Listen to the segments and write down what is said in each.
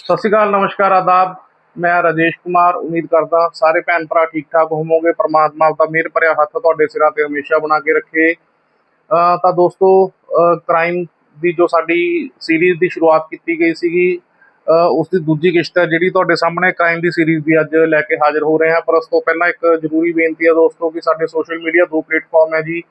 ਸਤਿ ਸ਼੍ਰੀ ਅਕਾਲ, ਨਮਸਕਾਰ, ਆਦਾਬ। ਮੈਂ ਰਾਜੇਸ਼ ਕੁਮਾਰ, ਉਮੀਦ ਕਰਦਾ ਸਾਰੇ ਭੈਣ ਭਰਾ ਠੀਕ ਠਾਕ ਹੋਵੋਗੇ। ਪ੍ਰਮਾਤਮਾ ਦਾ ਮਿਹਰ ਭਰਿਆ ਹੱਥ ਤੁਹਾਡੇ ਸਿਰਾਂ ਤੇ ਹਮੇਸ਼ਾ ਬਣਾ ਕੇ ਰੱਖੇ। ਤਾਂ ਦੋਸਤੋ ਕ੍ਰਾਈਮ ਦੀ ਜੋ ਸਾਡੀ ਸੀਰੀਜ਼ ਦੀ ਸ਼ੁਰੂਆਤ ਕੀਤੀ ਗਈ ਸੀਗੀ ਅਹ ਉਸ ਦੀ ਦੂਜੀ ਕਿਸ਼ਤ ਹੈ ਜਿਹੜੀ ਤੁਹਾਡੇ ਸਾਹਮਣੇ ਕ੍ਰਾਈਮ ਦੀ ਸੀਰੀਜ਼ ਦੀ ਅੱਜ ਲੈ ਕੇ ਹਾਜ਼ਰ ਹੋ ਰਹੇ ਹਾਂ। ਪਰ ਉਸ ਤੋਂ ਪਹਿਲਾਂ ਇੱਕ ਜ਼ਰੂਰੀ ਬੇਨਤੀ ਹੈ ਦੋਸਤੋ ਕਿ ਸਾਡੇ ਸੋਸ਼ਲ ਮੀਡੀਆ ਦੋ ਪਲੇਟਫਾਰਮ ਹੈ ਜੀ।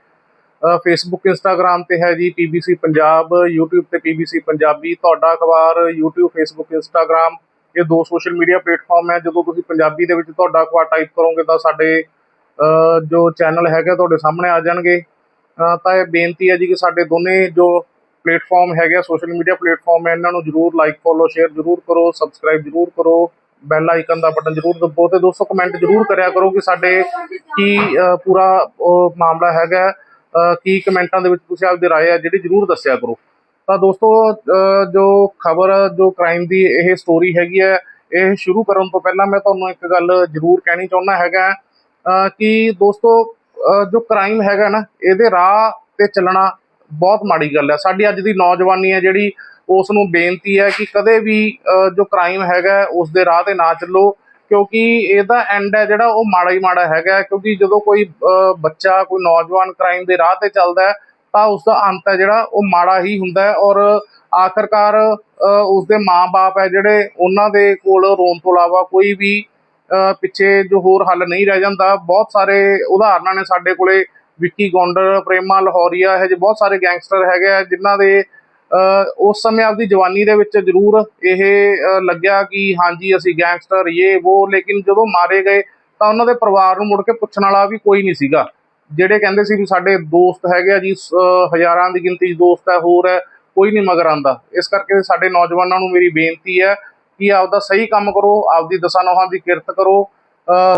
ਫੇਸਬੁੱਕ ਇੰਸਟਾਗ੍ਰam ਤੇ ਹੈ ਜੀ ਪੀਬੀਸੀ ਪੰਜਾਬ, YouTube ਤੇ ਪੀਬੀਸੀ ਪੰਜਾਬੀ। ਤੁਹਾਡਾ ਅਖਬਾਰ, YouTube ਫੇਸਬੁੱਕ ਇੰਸਟਾਗ੍ਰam ਇਹ ਦੋ ਸੋਸ਼ਲ ਮੀਡੀਆ ਪਲੇਟਫਾਰਮ ਹੈ। ਜਦੋਂ ਤੁਸੀਂ ਪੰਜਾਬੀ ਦੇ ਵਿੱਚ ਤੁਹਾਡਾ ਅਖਬਾਰ ਟਾਈਪ ਕਰੋਗੇ ਤਾਂ ਸਾਡੇ ਜੋ ਚੈਨਲ ਹੈਗਾ ਤੁਹਾਡੇ ਸਾਹਮਣੇ ਆ ਜਾਣਗੇ। ਤਾਂ ਇਹ ਬੇਨਤੀ ਹੈ ਜੀ ਕਿ ਸਾਡੇ ਦੋਨੇ ਜੋ ਪਲੇਟਫਾਰਮ ਹੈਗੇ ਸੋਸ਼ਲ ਮੀਡੀਆ ਪਲੇਟਫਾਰਮ ਹੈ, ਇਹਨਾਂ ਨੂੰ ਜਰੂਰ ਲਾਈਕ ਫੋਲੋ ਸ਼ੇਅਰ ਜਰੂਰ ਕਰੋ ਸਬਸਕ੍ਰਾਈਬ ਜਰੂਰ ਕਰੋ। ਬੈਲ ਆਈਕਨ ਦਾ ਬਟਨ ਜਰੂਰ ਦਬਾਓ ਤੇ ਦੋਸਤੋ ਕਮੈਂਟ ਜਰੂਰ ਕਰਿਆ ਕਰੋ ਕਿ ਸਾਡੇ ਕੀ ਪੂਰਾ, ਉਹ ਮਾਮਲਾ ਹੈਗਾ। ਕੀ ਕਮੈਂਟਾਂ ਦੇ ਵਿੱਚ ਤੁਸੀਂ ਆਪਦੇ ਰਾਏ ਆ ਜਿਹੜੀ ਜ਼ਰੂਰ ਦੱਸਿਆ ਕਰੋ। ਤਾਂ ਦੋਸਤੋ ਜੋ ਖਬਰ, ਜੋ ਕ੍ਰਾਈਮ ਦੀ ਇਹ ਸਟੋਰੀ ਹੈਗੀ ਹੈ, ਇਹ ਸ਼ੁਰੂ ਕਰਨ ਤੋਂ ਪਹਿਲਾਂ ਮੈਂ ਤੁਹਾਨੂੰ ਇੱਕ ਗੱਲ ਜ਼ਰੂਰ ਕਹਿਣੀ ਚਾਹੁੰਦਾ ਹੈਗਾ ਕਿ ਦੋਸਤੋ ਜੋ ਕ੍ਰਾਈਮ ਹੈਗਾ ਨਾ, ਇਹਦੇ ਰਾਹ ਤੇ ਚੱਲਣਾ ਬਹੁਤ ਮਾੜੀ ਗੱਲ ਹੈ। ਸਾਡੀ ਅੱਜ ਦੀ ਨੌਜਵਾਨੀ ਹੈ ਜਿਹੜੀ, ਉਸ ਨੂੰ ਬੇਨਤੀ ਹੈ ਕਿ ਕਦੇ ਵੀ ਜੋ ਕ੍ਰਾਈਮ ਹੈਗਾ, ਉਸ ਦੇ ਰਾਹ ਤੇ ਨਾ ਚੱਲੋ। ਕਿਉਂਕਿ ਇਹਦਾ ਐਂਡ ਹੈ ਜਿਹੜਾ ਉਹ ਮਾੜਾ ਹੀ ਮਾੜਾ ਹੈਗਾ ਕਿਉਂਕਿ ਜਦੋਂ ਕੋਈ ਬੱਚਾ ਕੋਈ ਨੌਜਵਾਨ ਕ੍ਰਾਈਮ ਦੇ ਰਾਹ ਤੇ ਚੱਲਦਾ ਹੈ ਤਾਂ ਉਸ ਦਾ ਅੰਤ ਹੈ ਜਿਹੜਾ ਉਹ ਮਾੜਾ ਹੀ ਹੁੰਦਾ ਹੈ ਔਰ ਆਖਰਕਾਰ ਅਹ, ਉਸ ਦੇ ਮਾਪੇ ਹੈ ਜਿਹੜੇ ਉਹਨਾਂ ਦੇ ਕੋਲ ਰੋਣ ਤੋਂ ਇਲਾਵਾ ਕੋਈ ਵੀ ਪਿੱਛੇ ਜੋ ਹੋਰ ਹੱਲ ਨਹੀਂ ਰਹਿ ਜਾਂਦਾ। ਬਹੁਤ ਸਾਰੇ ਉਦਾਹਰਨਾਂ ਨੇ ਸਾਡੇ ਕੋਲੇ ਵਿੱਕੀ ਗੌਂਡਰ ਪ੍ਰੇਮਾ ਲਾਹੌਰੀਆ ਇਹ ਜਿਹੇ ਬਹੁਤ ਸਾਰੇ ਗੈਂਗਸਟਰ ਹੈਗੇ ਆ ਜਿਨ੍ਹਾਂ ਦੇ ਉਸ ਸਮੇਂ ਆਪਦੀ ਜਵਾਨੀ ਦੇ ਵਿੱਚ ਜ਼ਰੂਰ ਇਹ ਲੱਗਿਆ ਕਿ ਹਾਂਜੀ ਅਸੀਂ ਗੈਂਗਸਟਰ ਇਹ ਉਹ ਲੇਕਿਨ ਜਦੋਂ ਮਾਰੇ ਗਏ ਤਾਂ ਉਹਨਾਂ ਦੇ ਪਰਿਵਾਰ ਨੂੰ ਮੁੜ ਕੇ ਪੁੱਛਣ ਵਾਲਾ ਵੀ ਕੋਈ ਨਹੀਂ ਸੀਗਾ। ਜਿਹੜੇ ਕਹਿੰਦੇ ਸੀ ਵੀ ਸਾਡੇ ਦੋਸਤ ਹੈਗੇ ਆ ਜੀ ਅਹ, ਹਜ਼ਾਰਾਂ ਦੀ ਗਿਣਤੀ 'ਚ ਦੋਸਤ ਹੈ ਹੋਰ ਹੈ ਕੋਈ ਨਹੀਂ ਮਗਰ ਆਂਦਾ ਇਸ ਕਰਕੇ ਸਾਡੇ ਨੌਜਵਾਨਾਂ ਨੂੰ ਮੇਰੀ ਬੇਨਤੀ ਹੈ ਕਿ ਆਪਦਾ ਸਹੀ ਕੰਮ ਕਰੋ ਆਪਦੀ ਦਸਾਂ ਨੋਹਾਂ ਦੀ ਕਿਰਤ ਕਰੋ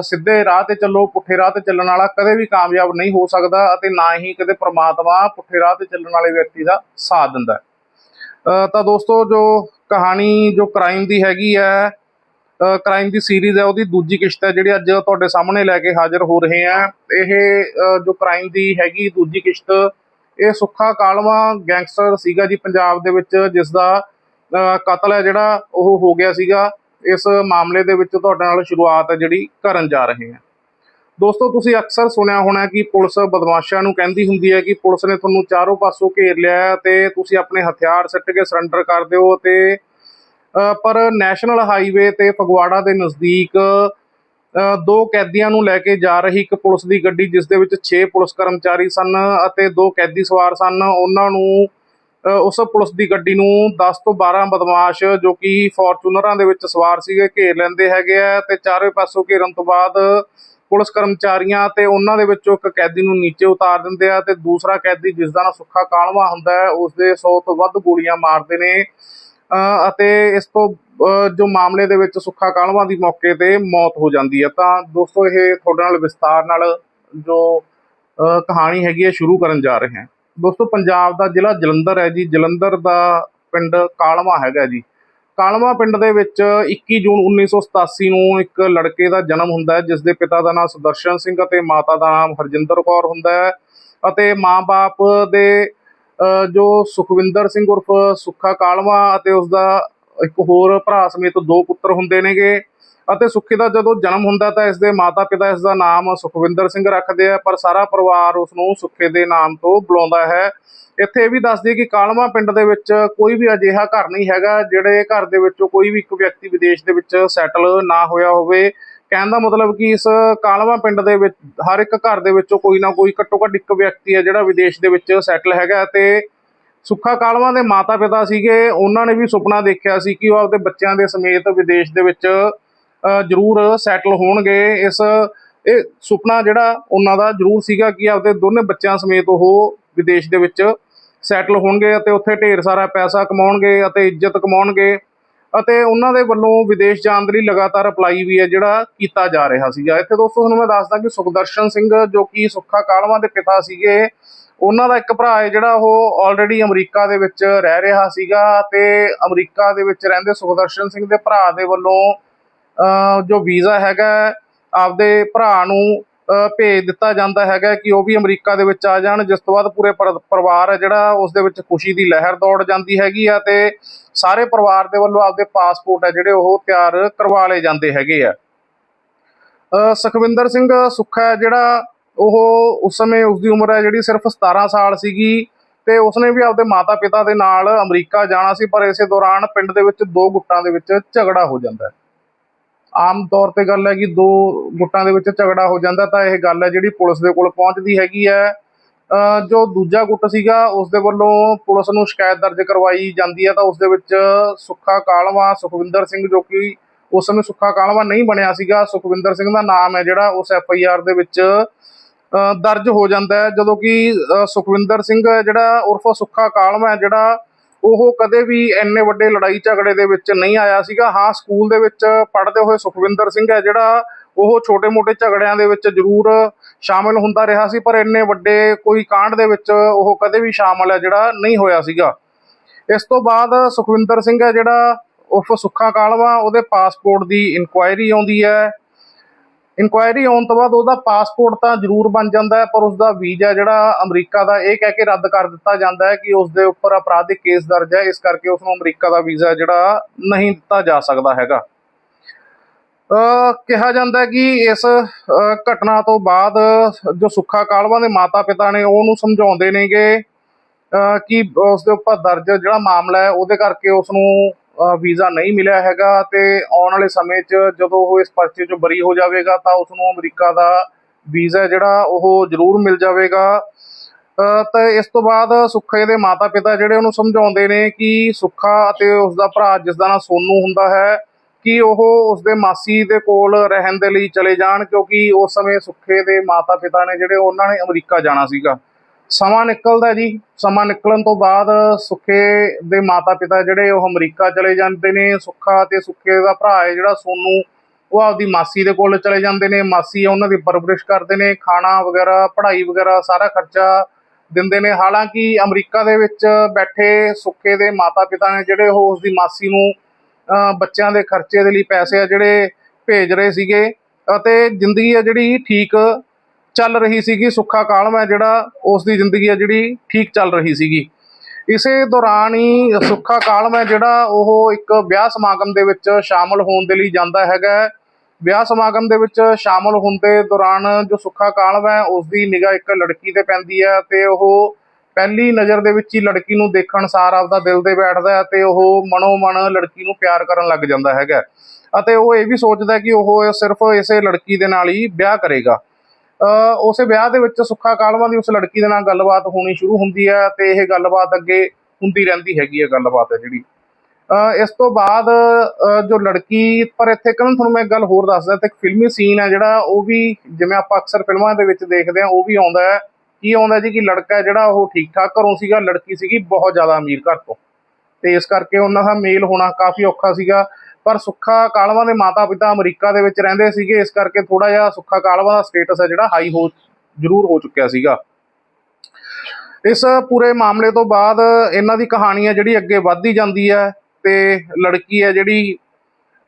ਸਿੱਧੇ ਰਾਹ ਤੇ ਚੱਲੋ ਪੁੱਠੇ ਰਾਹ ਤੇ ਚੱਲਣ ਵਾਲਾ ਕਦੇ ਵੀ ਕਾਮਯਾਬ ਨਹੀਂ ਹੋ ਸਕਦਾ ਅਤੇ ਨਾ ਹੀ ਕਦੇ ਪ੍ਰਮਾਤਮਾ ਪੁੱਠੇ ਰਾਹ ਤੇ ਚੱਲਣ ਵਾਲੇ ਵਿਅਕਤੀ ਦਾ ਸਾਥ ਦਿੰਦਾ ਹੈ। ਤਾਂ ਦੋਸਤੋ ਜੋ ਕਹਾਣੀ, ਜੋ ਕ੍ਰਾਈਮ ਦੀ ਹੈਗੀ ਹੈ ਕ੍ਰਾਈਮ ਦੀ ਸੀਰੀਜ਼ ਹੈ, ਉਹਦੀ ਦੂਜੀ ਕਿਸ਼ਤ ਹੈ, ਜਿਹੜੀ ਅੱਜ ਤੁਹਾਡੇ ਸਾਹਮਣੇ ਲੈ ਕੇ ਹਾਜ਼ਰ ਹੋ ਰਹੇ ਆ ਇਹ ਜੋ ਕ੍ਰਾਈਮ ਦੀ ਹੈਗੀ ਦੂਜੀ ਕਿਸ਼ਤ, ਇਹ ਸੁੱਖਾ ਕਾਲਵਾ ਗੈਂਗਸਟਰ ਸੀਗਾ ਜੀ ਪੰਜਾਬ ਦੇ ਵਿੱਚ ਜਿਸ ਦਾ ਕਤਲ ਹੈ ਜਿਹੜਾ, ਉਹ ਹੋ ਗਿਆ ਸੀਗਾ। ਇਸ ਮਾਮਲੇ ਦੇ ਵਿੱਚ ਤੁਹਾਡੇ ਨਾਲ ਸ਼ੁਰੂਆਤ ਹੈ ਜਿਹੜੀ ਕਰਨ ਜਾ ਰਹੇ ਹਾਂ। ਦੋਸਤੋ, ਤੁਸੀਂ ਅਕਸਰ ਸੁਣਿਆ ਹੋਣਾ ਕਿ ਪੁਲਿਸ ਬਦਮਾਸ਼ਾਂ ਨੂੰ ਕਹਿੰਦੀ ਹੁੰਦੀ ਹੈ ਕਿ ਪੁਲਿਸ ਨੇ ਤੁਹਾਨੂੰ ਚਾਰੋਂ ਪਾਸੋਂ ਘੇਰ ਲਿਆ ਹੈ ਤੇ ਤੁਸੀਂ ਆਪਣੇ ਹਥਿਆਰ ਸਿੱਟ ਕੇ ਸਰੈਂਡਰ ਕਰ ਦਿਓ ਤੇ ਪਰ ਨੈਸ਼ਨਲ ਹਾਈਵੇ ਤੇ ਫਗਵਾੜਾ ਦੇ ਨਜ਼ਦੀਕ ਦੋ ਕੈਦੀਆਂ ਨੂੰ ਲੈ ਕੇ ਜਾ ਰਹੀ ਇੱਕ ਪੁਲਿਸ ਦੀ ਗੱਡੀ, ਜਿਸ ਦੇ ਵਿੱਚ 6 ਪੁਲਿਸ ਕਰਮਚਾਰੀ ਸਨ ਅਤੇ ਦੋ ਕੈਦੀ ਸਵਾਰ ਸਨ। ਉਹਨਾਂ ਨੂੰ ਉਸ ਪੁਲਿਸ ਦੀ ਗੱਡੀ ਨੂੰ 10 ਤੋਂ 12 ਬਦਮਾਸ਼, ਜੋ ਕਿ ਫੋਰਚੂਨਰਾਂ ਦੇ ਵਿੱਚ ਸਵਾਰ ਸੀਗੇ, ਘੇਰ ਲੈਂਦੇ ਹੈਗੇ ਆ ਤੇ ਚਾਰੇ ਪਾਸੋਂ ਘੇਰਨ ਤੋਂ ਬਾਅਦ ਪੁਲਿਸ ਕਰਮਚਾਰੀਆਂ ਤੇ ਉਹਨਾਂ ਦੇ ਵਿੱਚੋਂ ਇੱਕ ਕੈਦੀ ਨੂੰ ਨੀਚੇ ਉਤਾਰ ਦਿੰਦੇ ਆ ਤੇ ਦੂਸਰਾ ਕੈਦੀ ਜਿਸ ਦਾ ਨਾਂ ਸੁੱਖਾ ਕਾਲਵਾ ਹੁੰਦਾ ਹੈ ਉਸ ਦੇ 100 ਤੋਂ ਵੱਧ ਗੋਲੀਆਂ ਮਾਰਦੇ ਨੇ। ਅਤੇ ਇਸ ਤੋਂ ਜੋ ਮਾਮਲੇ ਦੇ ਵਿੱਚ ਸੁੱਖਾ ਕਾਲਵਾ ਦੀ ਮੌਕੇ ਤੇ ਮੌਤ ਹੋ ਜਾਂਦੀ ਹੈ। ਤਾਂ ਦੋਸਤੋ, ਇਹ ਤੁਹਾਡੇ ਨਾਲ ਵਿਸਤਾਰ ਨਾਲ ਜੋ ਕਹਾਣੀ ਹੈਗੀ ਹੈ, ਸ਼ੁਰੂ ਕਰਨ ਜਾ ਰਹੇ ਹਾਂ। ਦੋਸਤੋ, ਪੰਜਾਬ ਦਾ ਜ਼ਿਲ੍ਹਾ ਜਲੰਧਰ ਹੈ ਜੀ। ਜਲੰਧਰ ਦਾ ਪਿੰਡ ਕਾਲਵਾ ਹੈਗਾ ਜੀ। ਕਾਲਵਾ ਪਿੰਡ ਦੇ ਵਿੱਚ 21 ਜੂਨ 1987 ਨੂੰ ਇੱਕ ਲੜਕੇ ਦਾ ਜਨਮ ਹੁੰਦਾ ਹੈ ਜਿਸ ਦੇ ਪਿਤਾ ਦਾ ਨਾਮ ਸੁਦਰਸ਼ਨ ਸਿੰਘ ਅਤੇ ਮਾਤਾ ਦਾ ਨਾਮ ਹਰਜਿੰਦਰ ਕੌਰ ਹੁੰਦਾ ਹੈ ਅਤੇ ਮਾਂ-ਬਾਪ ਦੇ ਜੋ ਸੁਖਵਿੰਦਰ ਸਿੰਘ ਉਰਫ ਸੁੱਖਾ ਕਾਲਵਾ ਅਤੇ ਉਸ ਦਾ ਇੱਕ ਹੋਰ ਭਰਾ ਸਮੇਤ ਦੋ ਪੁੱਤਰ ਹੁੰਦੇ ਨੇਗੇ ਅਤੇ ਸੁੱਖੀ ਦਾ ਜਦੋਂ ਜਨਮ ਹੁੰਦਾ ਤਾਂ ਇਸ ਦੇ ਮਾਤਾ-ਪਿਤਾ ਇਸ ਦਾ ਨਾਮ ਸੁਖਵਿੰਦਰ ਸਿੰਘ ਰੱਖਦੇ ਆ, ਪਰ ਸਾਰਾ ਪਰਿਵਾਰ ਉਸ ਨੂੰ ਸੁੱਖੇ ਦੇ ਨਾਮ ਤੋਂ ਬੁਲਾਉਂਦਾ ਹੈ। ਇੱਥੇ ਇਹ ਵੀ ਦੱਸ ਦਈਏ ਕਿ ਕਾਲਵਾ ਪਿੰਡ ਦੇ ਵਿੱਚ ਕੋਈ ਵੀ ਅਜਿਹਾ ਘਰ ਨਹੀਂ ਹੈਗਾ, ਜਿਹੜੇ ਘਰ ਦੇ ਵਿੱਚੋਂ ਕੋਈ ਵੀ ਇੱਕ ਵਿਅਕਤੀ ਵਿਦੇਸ਼ ਦੇ ਵਿੱਚ ਸੈਟਲ ਨਾ ਹੋਇਆ ਹੋਵੇ। ਕਹਿਣ ਦਾ ਮਤਲਬ ਕਿ ਇਸ ਕਾਲਵਾ ਪਿੰਡ ਦੇ ਵਿੱਚ, ਹਰ ਇੱਕ ਘਰ ਦੇ ਵਿੱਚੋਂ ਕੋਈ ਨਾ ਕੋਈ ਘੱਟੋ ਘੱਟ ਇੱਕ ਵਿਅਕਤੀ ਹੈ ਜਿਹੜਾ ਵਿਦੇਸ਼ ਦੇ ਵਿੱਚ ਸੈਟਲ ਹੈਗਾ ਤੇ ਸੁੱਖਾ ਕਾਲਵਾ ਦੇ ਮਾਤਾ ਪਿਤਾ ਸੀਗੇ। ਉਹਨਾਂ ਨੇ ਵੀ ਸੁਪਨਾ ਦੇਖਿਆ ਸੀ ਕਿ ਉਹ ਆਪਦੇ ਬੱਚਿਆਂ ਦੇ ਸਮੇਤ ਵਿਦੇਸ਼ ਦੇ ਵਿੱਚ ਜ਼ਰੂਰ ਸੈਟਲ ਹੋਣਗੇ। ਇਸ, ਇਹ ਸੁਪਨਾ ਜਿਹੜਾ ਉਹਨਾਂ ਦਾ ਜ਼ਰੂਰ ਸੀਗਾ ਕਿ ਆਪਦੇ ਦੋਨੇ ਬੱਚਿਆਂ ਸਮੇਤ ਉਹ ਵਿਦੇਸ਼ ਦੇ ਵਿੱਚ ਸੈਟਲ ਹੋਣਗੇ ਅਤੇ ਉੱਥੇ ਢੇਰ ਸਾਰਾ ਪੈਸਾ ਕਮਾਉਣਗੇ ਅਤੇ ਇੱਜ਼ਤ ਕਮਾਉਣਗੇ ਅਤੇ ਉਹਨਾਂ ਦੇ ਵੱਲੋਂ ਵਿਦੇਸ਼ ਜਾਣ ਦੇ ਲਈ ਲਗਾਤਾਰ ਅਪਲਾਈ ਵੀ ਹੈ ਜਿਹੜਾ ਕੀਤਾ ਜਾ ਰਿਹਾ ਸੀਗਾ। ਇੱਥੇ ਦੋਸਤੋ, ਤੁਹਾਨੂੰ ਮੈਂ ਦੱਸਦਾ ਕਿ ਸੁਖਦਰਸ਼ਨ ਸਿੰਘ ਜੋ ਕਿ ਸੁੱਖਾ ਕਾਲਵਾ ਦੇ ਪਿਤਾ ਸੀਗੇ, ਉਹਨਾਂ ਦਾ ਇੱਕ ਭਰਾ ਹੈ ਜਿਹੜਾ ਉਹ ਆਲਰੇਡੀ ਅਮਰੀਕਾ ਦੇ ਵਿੱਚ ਰਹਿ ਰਿਹਾ ਸੀਗਾ ਤੇ ਅਮਰੀਕਾ ਦੇ ਵਿੱਚ ਰਹਿੰਦੇ ਸੁਖਦਰਸ਼ਨ ਸਿੰਘ ਦੇ ਭਰਾ ਦੇ ਵੱਲੋਂ ਜੋ ਵੀਜ਼ਾ ਹੈਗਾ, ਆਪਦੇ ਭਰਾ ਨੂੰ ਭੇਜ ਦਿੱਤਾ ਜਾਂਦਾ ਹੈਗਾ ਕਿ ਉਹ ਵੀ ਅਮਰੀਕਾ ਦੇ ਵਿੱਚ ਆ ਜਾਣ। ਜਿਸ ਤੋਂ ਬਾਅਦ ਪੂਰੇ ਪਰ- ਪਰਿਵਾਰ ਹੈ ਜਿਹੜਾ, ਉਸ ਦੇ ਵਿੱਚ ਖੁਸ਼ੀ ਦੀ ਲਹਿਰ ਦੌੜ ਜਾਂਦੀ ਹੈਗੀ ਆ ਤੇ ਸਾਰੇ ਪਰਿਵਾਰ ਦੇ ਵੱਲੋਂ ਆਪਦੇ ਪਾਸਪੋਰਟ ਹੈ ਜਿਹੜੇ ਉਹ ਤਿਆਰ ਕਰਵਾ ਲਏ ਜਾਂਦੇ ਹੈਗੇ ਆ। ਅਹ ਸੁਖਵਿੰਦਰ ਸਿੰਘ ਸੁੱਖਾ ਹੈ ਜਿਹੜਾ, ਉਹ ਉਸ ਸਮੇਂ ਉਸ ਦੀ ਉਮਰ ਹੈ ਜਿਹੜੀ ਸਿਰਫ 17 ਸਾਲ ਸੀਗੀ ਤੇ ਉਸਨੇ ਵੀ ਆਪਦੇ ਮਾਤਾ-ਪਿਤਾ ਦੇ ਨਾਲ ਅਮਰੀਕਾ ਜਾਣਾ ਸੀ, ਪਰ ਇਸੇ ਦੌਰਾਨ ਪਿੰਡ ਦੇ ਵਿੱਚ ਦੋ ਗੁੱਟਾਂ ਦੇ ਵਿੱਚ ਝਗੜਾ ਹੋ ਜਾਂਦਾ ਹੈ। ਆਮ ਤੌਰ ਤੇ ਗੱਲ ਹੈ ਕਿ ਦੋ ਗੁੱਟਾਂ ਦੇ ਵਿੱਚ ਝਗੜਾ ਹੋ ਜਾਂਦਾ ਤਾਂ ਇਹ ਗੱਲ ਹੈ ਜਿਹੜੀ ਪੁਲਿਸ ਦੇ ਕੋਲ ਪਹੁੰਚਦੀ ਹੈਗੀ ਹੈ। ਜੋ ਦੂਜਾ ਗੁੱਟ ਸੀਗਾ, ਉਸ ਦੇ ਵੱਲੋਂ ਪੁਲਿਸ ਨੂੰ ਸ਼ਿਕਾਇਤ ਦਰਜ ਕਰਵਾਈ ਜਾਂਦੀ ਹੈ ਤਾਂ ਉਸ ਦੇ ਵਿੱਚ ਸੁੱਖਾ ਕਾਲਵਾ, ਸੁਖਵਿੰਦਰ ਸਿੰਘ ਜੋ ਕਿ ਉਸ ਸਮੇਂ ਸੁੱਖਾ ਕਾਲਵਾ ਨਹੀਂ ਬਣਿਆ ਸੀਗਾ, ਸੁਖਵਿੰਦਰ ਸਿੰਘ ਦਾ ਨਾਮ ਹੈ ਜਿਹੜਾ, ਉਸ ਐਫ ਆਈ ਆਰ ਦੇ ਵਿੱਚ ਦਰਜ ਹੋ ਜਾਂਦਾ ਹੈ। ਜਦੋਂ ਕਿ ਸੁਖਵਿੰਦਰ ਸਿੰਘ ਜਿਹੜਾ ਉਰਫ ਸੁੱਖਾ ਕਾਲਵਾ ਹੈ ਜਿਹੜਾ ਉਹ ਕਦੇ ਵੀ ਇੰਨੇ ਵੱਡੇ ਲੜਾਈ ਝਗੜੇ ਦੇ ਵਿੱਚ ਨਹੀਂ ਆਇਆ ਸੀਗਾ। ਹਾਂ, ਸਕੂਲ ਦੇ ਵਿੱਚ ਪੜ੍ਹਦੇ ਹੋਏ ਸੁਖਵਿੰਦਰ ਸਿੰਘ ਹੈ ਜਿਹੜਾ, ਉਹ ਛੋਟੇ-ਮੋਟੇ ਝਗੜਿਆਂ ਦੇ ਵਿੱਚ ਜ਼ਰੂਰ ਸ਼ਾਮਿਲ ਹੁੰਦਾ ਰਿਹਾ ਸੀ, ਪਰ ਇੰਨੇ ਵੱਡੇ ਕੋਈ ਕਾਂਡ ਦੇ ਵਿੱਚ ਉਹ ਕਦੇ ਵੀ ਸ਼ਾਮਲ ਹੈ ਜਿਹੜਾ ਨਹੀਂ ਹੋਇਆ ਸੀਗਾ। ਇਸ ਤੋਂ ਬਾਅਦ ਸੁਖਵਿੰਦਰ ਸਿੰਘ ਹੈ ਜਿਹੜਾ, ਉਰਫ ਸੁੱਖਾ ਕਾਲਵਾ, ਉਹਦੇ ਪਾਸਪੋਰਟ ਦੀ ਇਨਕੁਆਇਰੀ ਆਉਂਦੀ ਹੈ। ਇਨਕੁਆਇਰੀ ਆਉਣ ਤੋਂ ਬਾਅਦ ਉਹਦਾ ਪਾਸਪੋਰਟ ਤਾਂ ਜ਼ਰੂਰ ਬਣ ਜਾਂਦਾ ਹੈ, ਪਰ ਉਸਦਾ ਵੀਜ਼ਾ ਜਿਹੜਾ ਅਮਰੀਕਾ ਦਾ, ਇਹ ਕਹਿ ਕੇ ਰੱਦ ਕਰ ਦਿੱਤਾ ਜਾਂਦਾ ਹੈ ਕਿ ਉਸ ਦੇ ਉੱਪਰ ਅਪਰਾਧਿਕ ਕੇਸ ਦਰਜ ਹੈ, ਇਸ ਕਰਕੇ ਉਸ ਨੂੰ ਅਮਰੀਕਾ ਦਾ ਵੀਜ਼ਾ ਜਿਹੜਾ ਨਹੀਂ ਦਿੱਤਾ ਜਾ ਸਕਦਾ ਹੈਗਾ। ਕਿਹਾ ਜਾਂਦਾ ਕਿ ਇਸ ਘਟਨਾ ਤੋਂ ਬਾਅਦ ਜੋ ਸੁੱਖਾ ਕਾਲਵਾ ਦੇ ਮਾਤਾ-ਪਿਤਾ ਨੇ ਉਹਨੂੰ ਸਮਝਾਉਂਦੇ ਨੇਗੇ ਕਿ ਉਸ ਦੇ ਉੱਪਰ ਦਰਜ ਜਿਹੜਾ ਮਾਮਲਾ ਹੈ, ਉਹਦੇ ਕਰਕੇ ਉਸ ਨੂੰ ਵੀਜ਼ਾ ਨਹੀਂ ਮਿਲਿਆ ਹੈਗਾ ਤੇ ਆਉਣ ਵਾਲੇ ਸਮੇਂ 'ਚ ਜਦੋਂ ਉਹ ਇਸ ਪਰਚੇ 'ਚੋਂ ਬਰੀ ਹੋ ਜਾਵੇਗਾ ਤਾਂ ਉਸ ਨੂੰ ਅਮਰੀਕਾ ਦਾ ਵੀਜ਼ਾ ਜਿਹੜਾ ਉਹ ਜ਼ਰੂਰ ਮਿਲ ਜਾਵੇਗਾ। ਅਹ ਇਸ ਤੋਂ ਬਾਅਦ ਸੁੱਖੇ ਦੇ ਮਾਤਾ-ਪਿਤਾ ਜਿਹੜੇ ਉਹਨੂੰ ਸਮਝਾਉਂਦੇ ਨੇ ਕਿ ਸੁੱਖਾ ਅਤੇ ਉਸ ਦਾ ਭਰਾ ਜਿਸ ਦਾ ਨਾਂ ਸੋਨੂ ਹੁੰਦਾ ਹੈ, ਕਿ ਉਹ ਉਸ ਦੇ ਮਾਸੀ ਦੇ ਕੋਲ ਰਹਿਣ ਦੇ ਲਈ ਚਲੇ ਜਾਣ ਕਿਉਂਕਿ ਉਸ ਸਮੇਂ ਸੁੱਖੇ ਦੇ ਮਾਤਾ-ਪਿਤਾ ਨੇ ਜਿਹੜੇ ਉਹਨਾਂ ਨੇ ਅਮਰੀਕਾ ਜਾਣਾ ਸੀਗਾ। ਸਮਾਂ ਨਿਕਲਦਾ ਜੀ। ਸਮਾਂ ਨਿਕਲਣ ਤੋਂ ਬਾਅਦ ਸੁੱਖੇ ਦੇ ਮਾਤਾ-ਪਿਤਾ ਜਿਹੜੇ ਉਹ ਅਮਰੀਕਾ ਚਲੇ ਜਾਂਦੇ ਨੇ। ਸੁੱਖਾ ਤੇ ਸੁੱਖੇ ਦਾ ਭਰਾ ਹੈ ਜਿਹੜਾ ਸੋਨੂ। ਉਹ ਆਪਦੀ ਮਾਸੀ ਦੇ ਕੋਲ ਚਲੇ ਜਾਂਦੇ ਨੇ। ਮਾਸੀ ਉਹਨਾਂ ਦੀ ਪਰਵਰਿਸ਼ ਕਰਦੇ ਨੇ। ਖਾਣਾ ਵਗੈਰਾ, ਪੜ੍ਹਾਈ ਵਗੈਰਾ, ਸਾਰਾ ਖਰਚਾ ਦਿੰਦੇ ਨੇ। ਹਾਲਾਂਕਿ ਅਮਰੀਕਾ ਦੇ ਵਿੱਚ ਬੈਠੇ ਸੁੱਖੇ ਦੇ ਮਾਤਾ-ਪਿਤਾ ਨੇ ਜਿਹੜੇ ਉਹ ਉਸ ਦੀ ਮਾਸੀ ਨੂੰ ਬੱਚਿਆਂ ਦੇ ਖਰਚੇ ਦੇ ਲਈ ਪੈਸੇ ਆ ਜਿਹੜੇ ਭੇਜ ਰਹੇ ਸੀਗੇ। ਅਤੇ ਜ਼ਿੰਦਗੀ ਆ ਜਿਹੜੀ ਠੀਕ ਚੱਲ ਰਹੀ ਸੀਗੀ, ਸੁੱਖਾ ਕਾਲਮ ਹੈ ਜਿਹੜਾ ਉਸ ਦੀ ਜ਼ਿੰਦਗੀ ਹੈ ਜਿਹੜੀ ਠੀਕ ਚੱਲ ਰਹੀ ਸੀਗੀ। ਇਸੇ ਦੌਰਾਨ ਹੀ ਸੁੱਖਾ ਕਾਲਮ ਹੈ ਜਿਹੜਾ, ਉਹ ਇੱਕ ਵਿਆਹ ਸਮਾਗਮ ਦੇ ਵਿੱਚ ਸ਼ਾਮਲ ਹੋਣ ਦੇ ਲਈ ਜਾਂਦਾ ਹੈਗਾ ਵਿਆਹ ਸਮਾਗਮ ਦੇ ਵਿੱਚ ਸ਼ਾਮਲ ਹੁੰਦੇ ਦੌਰਾਨ ਜੋ ਸੁੱਖਾ ਕਾਲਮ ਹੈ ਉਸ ਦੀ ਨਿਗਾਹ ਇੱਕ ਲੜਕੀ ਤੇ ਪੈਂਦੀ ਹੈ ਤੇ ਉਹ ਪਹਿਲੀ ਨਜ਼ਰ ਦੇ ਵਿੱਚ ਹੀ ਲੜਕੀ ਨੂੰ ਦੇਖਣ ਸਾਰ ਆਪਦਾ ਦਿਲ ਦੇ ਬੈਠਦਾ ਹੈ ਤੇ ਉਹ ਮਨੋ ਮਨ ਲੜਕੀ ਨੂੰ ਪਿਆਰ ਕਰਨ ਲੱਗ ਜਾਂਦਾ ਹੈਗਾ ਅਤੇ ਉਹ ਇਹ ਵੀ ਸੋਚਦਾ ਕਿ ਉਹ ਸਿਰਫ ਇਸੇ ਲੜਕੀ ਦੇ ਨਾਲ ਹੀ ਵਿਆਹ ਕਰੇਗਾ। ਉਸੇ ਵਿਆਹ ਦੇ ਵਿੱਚ ਸੁੱਖਾ ਕਾਲਵਾ ਦੀ ਉਸ ਲੜਕੀ ਦੇ ਨਾਲ ਗੱਲਬਾਤ ਹੋਣੀ ਸ਼ੁਰੂ ਹੁੰਦੀ ਹੈ ਤੇ ਇਹ ਗੱਲਬਾਤ ਅੱਗੇ ਹੁੰਦੀ ਰਹਿੰਦੀ ਹੈਗੀ ਹੈ ਗੱਲਬਾਤ ਹੈ ਜਿਹੜੀ। ਇਸ ਤੋਂ ਬਾਅਦ ਜੋ ਲੜਕੀ, ਪਰ ਇੱਥੇ ਕਹਿੰਦਾ ਤੁਹਾਨੂੰ ਮੈਂ ਇੱਕ ਗੱਲ ਹੋਰ ਦੱਸਦਾ ਤੇ ਇੱਕ ਫਿਲਮੀ ਸੀਨ ਹੈ ਜਿਹੜਾ, ਉਹ ਵੀ ਜਿਵੇਂ ਆਪਾਂ ਅਕਸਰ ਫਿਲਮਾਂ ਦੇ ਵਿੱਚ ਦੇਖਦੇ ਹਾਂ, ਉਹ ਵੀ ਆਉਂਦਾ ਹੈ। ਕੀ ਆਉਂਦਾ ਜੀ ਕਿ ਲੜਕਾ ਹੈ ਜਿਹੜਾ, ਉਹ ਠੀਕ ਠਾਕ ਘਰੋਂ ਸੀਗਾ, ਲੜਕੀ ਸੀਗੀ ਬਹੁਤ ਜ਼ਿਆਦਾ ਅਮੀਰ ਘਰ ਤੋਂ। ਤੇ ਇਸ ਕਰਕੇ ਉਹਨਾਂ ਦਾ ਮੇਲ ਹੋਣਾ ਕਾਫੀ ਔਖਾ ਸੀਗਾ। ਪਰ ਸੁੱਖਾ ਕਾਲਵਾ ਦੇ ਮਾਤਾ ਪਿਤਾ ਅਮਰੀਕਾ ਦੇ ਵਿੱਚ ਰਹਿੰਦੇ ਸੀਗੇ, ਇਸ ਕਰਕੇ ਥੋੜਾ ਜਿਹਾ ਸੁੱਖਾ ਕਾਲਵਾ ਦਾ ਸਟੇਟਸ ਹੈ ਜਿਹੜਾ ਹਾਈ ਹੋ, ਜ਼ਰੂਰ ਹੋ ਚੁੱਕਿਆ ਸੀਗਾ। ਇਸ ਪੂਰੇ ਮਾਮਲੇ ਤੋਂ ਬਾਅਦ ਇਹਨਾਂ ਦੀ ਕਹਾਣੀ ਹੈ ਜਿਹੜੀ ਅੱਗੇ ਵੱਧਦੀ ਜਾਂਦੀ ਹੈ ਤੇ ਲੜਕੀ ਹੈ ਜਿਹੜੀ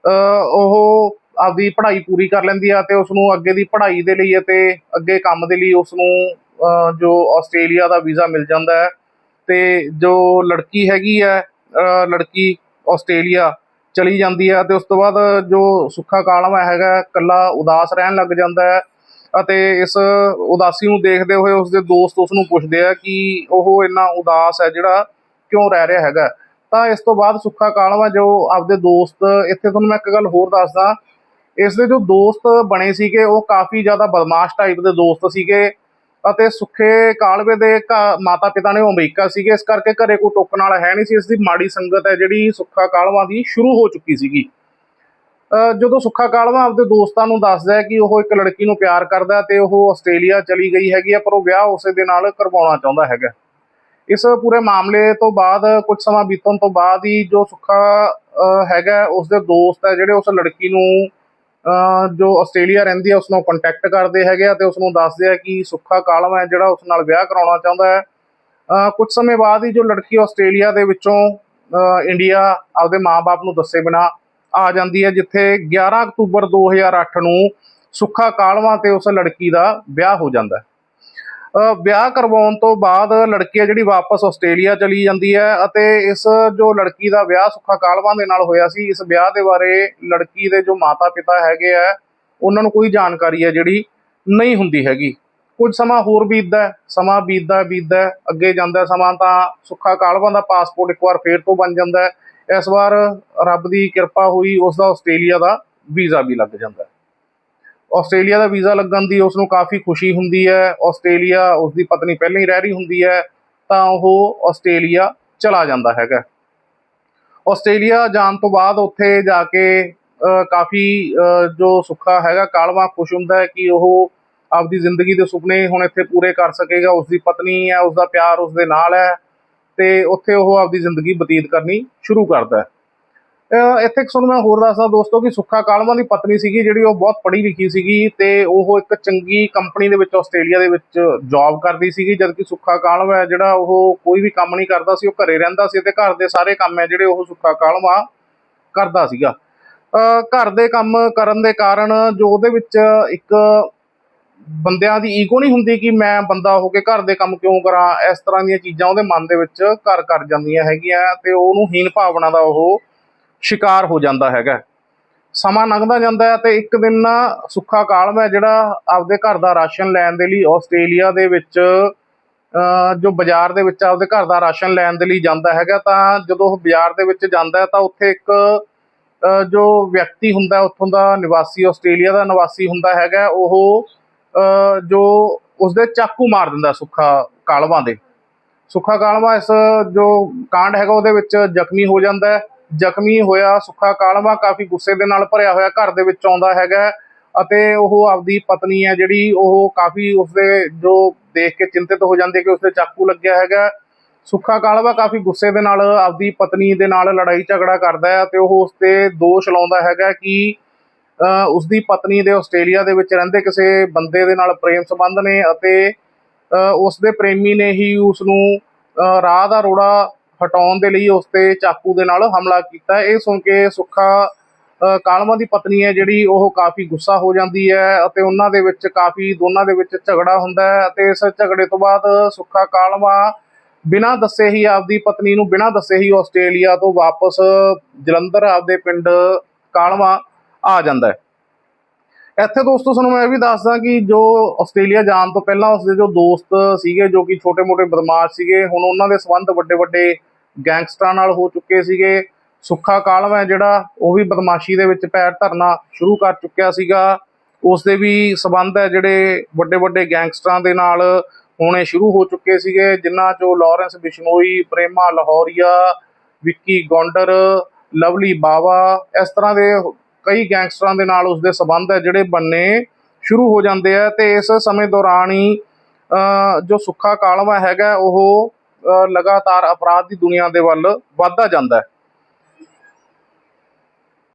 ਉਹ ਆਪਦੀ ਪੜ੍ਹਾਈ ਪੂਰੀ ਕਰ ਲੈਂਦੀ ਆ ਤੇ ਉਸ ਨੂੰ ਅੱਗੇ ਦੀ ਪੜ੍ਹਾਈ ਦੇ ਲਈ ਅਤੇ ਅੱਗੇ ਕੰਮ ਦੇ ਲਈ ਉਸ ਨੂੰ ਜੋ ਆਸਟ੍ਰੇਲੀਆ ਦਾ ਵੀਜ਼ਾ ਮਿਲ ਜਾਂਦਾ ਹੈ ਤੇ ਜੋ ਲੜਕੀ ਹੈਗੀ ਹੈ ਲੜਕੀ ਆਸਟ੍ਰੇਲੀਆ ਚਲੀ ਜਾਂਦੀ ਹੈ ਤੇ ਉਸ ਤੋਂ ਬਾਅਦ ਜੋ ਸੁੱਖਾ ਕਾਲਵਾ ਹੈਗਾ ਕੱਲਾ ਉਦਾਸ ਰਹਿਣ ਲੱਗ ਜਾਂਦਾ ਹੈ ਅਤੇ ਇਸ ਉਦਾਸੀ ਨੂੰ ਦੇਖਦੇ ਹੋਏ ਉਸਦੇ ਦੋਸਤ ਉਸ ਨੂੰ ਪੁੱਛਦੇ ਆ ਕਿ ਉਹ ਇੰਨਾ ਉਦਾਸ ਹੈ ਜਿਹੜਾ ਕਿਉਂ ਰਹਿ ਰਿਹਾ ਹੈਗਾ। ਤਾਂ ਇਸ ਤੋਂ ਬਾਅਦ ਸੁੱਖਾ ਕਾਲਵਾ ਜੋ ਆਪਦੇ ਦੋਸਤ, ਇੱਥੇ ਤੁਹਾਨੂੰ ਮੈਂ ਇੱਕ ਗੱਲ ਹੋਰ ਦੱਸਦਾ, ਇਸ ਦੇ ਜੋ ਦੋਸਤ ਬਣੇ ਸੀਗੇ, ਉਹ ਕਾਫੀ ਜ਼ਿਆਦਾ ਬਦਮਾਸ਼ ਟਾਈਪ ਦੇ ਦੋਸਤ ਸੀਗੇ। ਅਤੇ ਸੁੱਖੇ ਕਾਲਵੇ ਦੇ ਮਾਤਾ ਪਿਤਾ ਨੇ ਉਹ ਅਮਰੀਕਾ ਸੀਗੇ। ਇਸ ਕਰਕੇ ਘਰੇ ਕੋਈ ਟੋਕਣ ਵਾਲਾ ਹੈ ਨਹੀਂ ਸੀ। ਇਸ ਦੀ ਮਾੜੀ ਸੰਗਤ ਹੈ ਜਿਹੜੀ ਸੁੱਖਾ ਕਾਲਵਾ ਦੀ ਸ਼ੁਰੂ ਹੋ ਚੁੱਕੀ ਸੀਗੀ। ਜਦੋਂ ਸੁੱਖਾ ਕਾਲਵਾ ਆਪਦੇ ਦੋਸਤਾਂ ਨੂੰ ਦੱਸਦਾ ਹੈ ਕਿ ਉਹ ਇੱਕ ਲੜਕੀ ਨੂੰ ਪਿਆਰ ਕਰਦਾ ਹੈ ਤੇ ਉਹ ਆਸਟ੍ਰੇਲੀਆ ਚਲੀ ਗਈ ਹੈਗੀ ਹੈ, ਪਰ ਉਹ ਵਿਆਹ ਉਸੇ ਦੇ ਨਾਲ ਕਰਵਾਉਣਾ ਚਾਹੁੰਦਾ ਹੈਗਾ। ਇਸ ਪੂਰੇ ਮਾਮਲੇ ਤੋਂ ਬਾਅਦ, ਕੁਝ ਸਮਾਂ ਬੀਤਣ ਤੋਂ ਬਾਅਦ ਹੀ ਜੋ ਸੁੱਖਾ ਹੈਗਾ ਉਸ ਦੇ ਦੋਸਤ ਹੈ ਜਿਹੜੇ ਉਸ ਲੜਕੀ ਨੂੰ ਜੋ ਆਸਟ੍ਰੇਲੀਆ ਰਹਿੰਦੀ ਹੈ ਉਸ ਨੂੰ ਕੰਟੈਕਟ ਕਰਦੇ ਹੈਗੇ ਆ ਤੇ ਉਸ ਨੂੰ ਦੱਸਦੇ ਆ ਕਿ ਸੁੱਖਾ ਕਾਲਮ ਹੈ ਜਿਹੜਾ ਉਸ ਨਾਲ ਵਿਆਹ ਕਰਾਉਣਾ ਚਾਹੁੰਦਾ ਹੈ। ਅਹ, ਕੁਝ ਸਮੇਂ ਬਾਅਦ ਹੀ ਜੋ ਲੜਕੀ ਆਸਟ੍ਰੇਲੀਆ ਦੇ ਵਿੱਚੋਂ ਇੰਡੀਆ ਆਪਦੇ ਮਾਪੇ ਨੂੰ ਦੱਸੇ ਬਿਨਾ ਆ ਜਾਂਦੀ ਹੈ, ਜਿੱਥੇ 11 ਅਕਤੂਬਰ 2008 ਨੂੰ ਸੁੱਖਾ ਕਾਲਵਾ ਤੇ ਉਸ ਲੜਕੀ ਦਾ ਵਿਆਹ ਹੋ ਜਾਂਦਾ ਹੈ। ਵਿਆਹ ਕਰਵਾਉਣ ਤੋਂ ਬਾਅਦ ਲੜਕੀ ਹੈ ਜਿਹੜੀ ਵਾਪਸ ਆਸਟ੍ਰੇਲੀਆ ਚਲੀ ਜਾਂਦੀ ਹੈ ਅਤੇ ਇਸ ਜੋ ਲੜਕੀ ਦਾ ਵਿਆਹ ਸੁੱਖਾ ਕਾਲਵਾਂ ਦੇ ਨਾਲ ਹੋਇਆ ਸੀ, ਇਸ ਵਿਆਹ ਦੇ ਬਾਰੇ ਲੜਕੀ ਦੇ ਜੋ ਮਾਤਾ ਪਿਤਾ ਹੈਗੇ ਆ, ਉਹਨਾਂ ਨੂੰ ਕੋਈ ਜਾਣਕਾਰੀ ਹੈ ਜਿਹੜੀ ਨਹੀਂ ਹੁੰਦੀ ਹੈਗੀ। ਕੁਝ ਸਮਾਂ ਹੋਰ ਬੀਤਦਾ ਸਮਾਂ ਬੀਤਦਾ ਬੀਤਦਾ ਅੱਗੇ ਜਾਂਦਾ ਸਮਾਂ ਤਾਂ ਸੁੱਖਾ ਕਾਲਵਾ ਦਾ ਪਾਸਪੋਰਟ ਇੱਕ ਵਾਰ ਫੇਰ ਤੋਂ ਬਣ ਜਾਂਦਾ ਇਸ ਵਾਰ ਰੱਬ ਦੀ ਕਿਰਪਾ ਹੋਈ ਉਸ ਦਾ ਆਸਟ੍ਰੇਲੀਆ ਦਾ ਵੀਜ਼ਾ ਵੀ ਲੱਗ ਜਾਂਦਾ ਆਸਟ੍ਰੇਲੀਆ ਦਾ ਵੀਜ਼ਾ ਲੱਗਣ ਦੀ ਉਸ ਨੂੰ ਕਾਫੀ ਖੁਸ਼ੀ ਹੁੰਦੀ ਹੈ। ਆਸਟ੍ਰੇਲੀਆ ਉਸ ਦੀ ਪਤਨੀ ਪਹਿਲਾਂ ਹੀ ਰਹਿ ਰਹੀ ਹੁੰਦੀ ਹੈ, ਤਾਂ ਉਹ ਆਸਟ੍ਰੇਲੀਆ ਚਲਾ ਜਾਂਦਾ ਹੈਗਾ। ਆਸਟ੍ਰੇਲੀਆ ਜਾਣ ਤੋਂ ਬਾਅਦ ਉੱਥੇ ਜਾ ਕੇ ਕਾਫੀ ਜੋ ਸੁੱਖਾ ਹੈਗਾ, ਕਾਲਵਾ ਖੁਸ਼ ਹੁੰਦਾ ਹੈ ਕਿ ਉਹ ਆਪਦੀ ਜ਼ਿੰਦਗੀ ਦੇ ਸੁਪਨੇ ਹੁਣ ਇੱਥੇ ਪੂਰੇ ਕਰ ਸਕੇਗਾ। ਉਸ ਦੀ ਪਤਨੀ ਹੈ ਉਸ ਦਾ ਪਿਆਰ ਉਸ ਦੇ ਨਾਲ ਹੈ ਤੇ ਉੱਥੇ ਉਹ ਆਪਦੀ ਜ਼ਿੰਦਗੀ ਬਤੀਤ ਕਰਨੀ ਸ਼ੁਰੂ ਕਰਦਾ ਹੈ। ਇੱਥੇ ਇੱਕ ਤੁਹਾਨੂੰ ਮੈਂ ਹੋਰ ਦੱਸਦਾ ਦੋਸਤੋ ਕਿ ਸੁੱਖਾ ਕਾਲਵਾ ਦੀ ਪਤਨੀ ਸੀਗੀ ਜਿਹੜੀ ਉਹ ਬਹੁਤ ਪੜ੍ਹੀ ਲਿਖੀ ਸੀਗੀ ਤੇ ਉਹ ਇੱਕ ਚੰਗੀ ਕੰਪਨੀ ਦੇ ਵਿੱਚ ਆਸਟ੍ਰੇਲੀਆ ਦੇ ਵਿੱਚ ਜੌਬ ਕਰਦੀ ਸੀਗੀ ਜਦਕਿ ਸੁੱਖਾ ਕਾਲਵਾ ਹੈ ਜਿਹੜਾ ਉਹ ਕੋਈ ਵੀ ਕੰਮ ਨਹੀਂ ਕਰਦਾ ਸੀ, ਉਹ ਘਰੇ ਰਹਿੰਦਾ ਸੀ ਤੇ ਘਰ ਦੇ ਸਾਰੇ ਕੰਮ ਹੈ ਜਿਹੜੇ ਉਹ ਸੁੱਖਾ ਕਾਲਵਾ ਕਰਦਾ ਸੀਗਾ। ਘਰ ਦੇ ਕੰਮ ਕਰਨ ਦੇ ਕਾਰਨ ਜੋ ਉਹਦੇ ਵਿੱਚ ਇੱਕ ਬੰਦਿਆਂ ਦੀ ਈਗੋ ਨਹੀਂ ਹੁੰਦੀ ਕਿ ਮੈਂ ਬੰਦਾ ਹੋ ਕੇ ਘਰ ਦੇ ਕੰਮ ਕਿਉਂ ਕਰਾਂ, ਇਸ ਤਰ੍ਹਾਂ ਦੀਆਂ ਚੀਜ਼ਾਂ ਉਹਦੇ ਮਨ ਦੇ ਵਿੱਚ ਘਰ ਕਰ ਜਾਂਦੀਆਂ ਹੈਗੀਆਂ ਤੇ ਉਹਨੂੰ ਹੀਨ ਭਾਵਨਾ ਦਾ ਉਹ ਸ਼ਿਕਾਰ ਹੋ ਜਾਂਦਾ ਹੈਗਾ। ਸਮਾਂ ਲੰਘਦਾ ਜਾਂਦਾ ਹੈ ਤੇ ਇੱਕ ਦਿਨ ਨਾ ਸੁੱਖਾ ਕਾਲਮ ਹੈ ਜਿਹੜਾ ਆਪਦੇ ਘਰ ਦਾ ਰਾਸ਼ਨ ਲੈਣ ਦੇ ਲਈ ਆਸਟ੍ਰੇਲੀਆ ਦੇ ਵਿੱਚ ਜੋ ਬਾਜ਼ਾਰ ਦੇ ਵਿੱਚ ਆਪਦੇ ਘਰ ਦਾ ਰਾਸ਼ਨ ਲੈਣ ਦੇ ਲਈ ਜਾਂਦਾ ਹੈਗਾ, ਤਾਂ ਜਦੋਂ ਉਹ ਬਾਜ਼ਾਰ ਦੇ ਵਿੱਚ ਜਾਂਦਾ ਤਾਂ ਉੱਥੇ ਇੱਕ ਜੋ ਵਿਅਕਤੀ ਹੁੰਦਾ ਉੱਥੋਂ ਦਾ ਨਿਵਾਸੀ, ਆਸਟ੍ਰੇਲੀਆ ਦਾ ਨਿਵਾਸੀ ਹੁੰਦਾ ਹੈਗਾ, ਉਹ ਜੋ ਉਸਦੇ ਚਾਕੂ ਮਾਰ ਦਿੰਦਾ ਸੁੱਖਾ ਕਾਲਵਾਂ ਦੇ। ਸੁੱਖਾ ਕਾਲਵਾ ਇਸ ਜੋ ਕਾਂਡ ਹੈਗਾ ਉਹਦੇ ਵਿੱਚ ਜ਼ਖਮੀ ਹੋ ਜਾਂਦਾ ਹੈ। ਜ਼ਖਮੀ ਹੋਇਆ, ਸੁੱਖਾ ਕਾਲਵਾ ਕਾਫੀ ਗੁੱਸੇ ਦੇ ਨਾਲ ਭਰਿਆ ਹੋਇਆ ਘਰ ਦੇ ਵਿੱਚ ਆਉਂਦਾ ਹੈਗਾ ਅਤੇ ਉਹ ਆਪਦੀ ਪਤਨੀ ਹੈ ਜਿਹੜੀ ਉਹ ਕਾਫੀ ਉਸਦੇ ਜੋ ਦੇਖ ਕੇ ਚਿੰਤਿਤ ਹੋ ਜਾਂਦੇ ਕਿ ਉਸਦੇ ਚਾਕੂ ਲੱਗਿਆ ਹੈਗਾ ਸੁੱਖਾ ਕਾਲਵਾ ਕਾਫੀ ਗੁੱਸੇ ਦੇ ਨਾਲ ਆਪਦੀ ਪਤਨੀ ਦੇ ਨਾਲ ਲੜਾਈ ਝਗੜਾ ਕਰਦਾ ਹੈ ਤੇ ਉਹ ਉਸ ਤੇ ਦੋਸ਼ ਲਾਉਂਦਾ ਹੈਗਾ ਕਿ ਅਹ ਉਸਦੀ ਪਤਨੀ ਦੇ ਆਸਟ੍ਰੇਲੀਆ ਦੇ ਵਿੱਚ ਰਹਿੰਦੇ ਕਿਸੇ ਬੰਦੇ ਦੇ ਨਾਲ ਪ੍ਰੇਮ ਸੰਬੰਧ ਨੇ ਅਤੇ ਅਹ ਉਸਦੇ ਪ੍ਰੇਮੀ ਨੇ ਹੀ ਉਸ ਨੂੰ ਅਹ ਰਾਹ ਦਾ ਰੋੜਾ ਹਟਾਉਣ ਦੇ ਲਈ ਉਸ ਤੇ ਚਾਕੂ ਦੇ ਨਾਲ ਹਮਲਾ ਕੀਤਾ। ਇਹ ਸੁਣ ਕੇ ਸੁੱਖਾ ਅਹ ਕਾਲਮਾ ਦੀ ਪਤਨੀ ਹੈ ਜਿਹੜੀ, ਉਹ ਕਾਫੀ ਗੁੱਸਾ ਹੋ ਜਾਂਦੀ ਹੈ ਅਤੇ ਉਹਨਾਂ ਦੇ ਵਿੱਚ ਕਾਫੀ, ਦੋਨਾਂ ਦੇ ਵਿੱਚ ਝਗੜਾ ਹੁੰਦਾ ਹੈ ਅਤੇ ਇਸ ਝਗੜੇ ਤੋਂ ਬਾਅਦ ਸੁੱਖਾ ਕਾਲਮਾ ਬਿਨਾਂ ਦੱਸੇ ਹੀ ਆਪਦੀ ਪਤਨੀ ਨੂੰ ਬਿਨਾਂ ਦੱਸੇ ਹੀ ਆਸਟ੍ਰੇਲੀਆ ਤੋਂ ਵਾਪਸ ਜਲੰਧਰ, ਆਪਦੇ ਪਿੰਡ ਕਾਲਮਾ ਆ ਜਾਂਦਾ ਹੈ। ਇੱਥੇ ਦੋਸਤੋ, ਤੁਹਾਨੂੰ ਮੈਂ ਇਹ ਵੀ ਦੱਸਦਾ ਕਿ ਜੋ ਆਸਟ੍ਰੇਲੀਆ ਜਾਣ ਤੋਂ ਪਹਿਲਾਂ ਉਸਦੇ ਜੋ ਦੋਸਤ ਸੀਗੇ, ਜੋ ਕਿ ਛੋਟੇ-ਮੋਟੇ ਬਦਮਾਸ਼ ਸੀਗੇ, ਹੁਣ ਉਹਨਾਂ ਦੇ ਸੰਬੰਧ ਵੱਡੇ-ਵੱਡੇ ਗੈਂਗਸਟਰਾਂ ਨਾਲ ਹੋ ਚੁੱਕੇ ਸੀਗੇ। ਸੁੱਖਾ ਕਾਲਵਾ ਹੈ ਜਿਹੜਾ ਉਹ ਵੀ ਬਦਮਾਸ਼ੀ ਦੇ ਵਿੱਚ ਪੈਰ ਧਰਨਾ ਸ਼ੁਰੂ ਕਰ ਚੁੱਕਿਆ ਸੀਗਾ। ਉਸ ਦੇ ਵੀ ਸਬੰਧ ਹੈ ਜਿਹੜੇ ਵੱਡੇ-ਵੱਡੇ ਗੈਂਗਸਟਰਾਂ ਦੇ ਨਾਲ ਹੋਣੇ ਸ਼ੁਰੂ ਹੋ ਚੁੱਕੇ ਸੀਗੇ ਜਿਨ੍ਹਾਂ ਚੋਂ ਲਾਰੈਂਸ ਬਿਸ਼ਨੋਈ ਪ੍ਰੇਮਾ ਲਾਹੌਰੀਆ ਵਿੱਕੀ ਗੌਂਡਰ ਲਵਲੀ ਬਾਵਾ ਇਸ ਤਰ੍ਹਾਂ ਦੇ ਕਈ ਗੈਂਗਸਟਰਾਂ ਦੇ ਨਾਲ ਉਸਦੇ ਸਬੰਧ ਹੈ ਜਿਹੜੇ ਬੰਨੇ ਸ਼ੁਰੂ ਹੋ ਜਾਂਦੇ ਆ। ਤੇ ਇਸ ਸਮੇਂ ਦੌਰਾਨ ਹੀ ਅਹ, ਜੋ ਸੁੱਖਾ ਕਾਲਵਾ ਹੈਗਾ ਉਹ ਲਗਾਤਾਰ ਅਪਰਾਧ ਦੀ ਦੁਨੀਆ ਦੇ ਵੱਲ ਵੱਧਦਾ ਜਾਂਦਾ ਹੈ।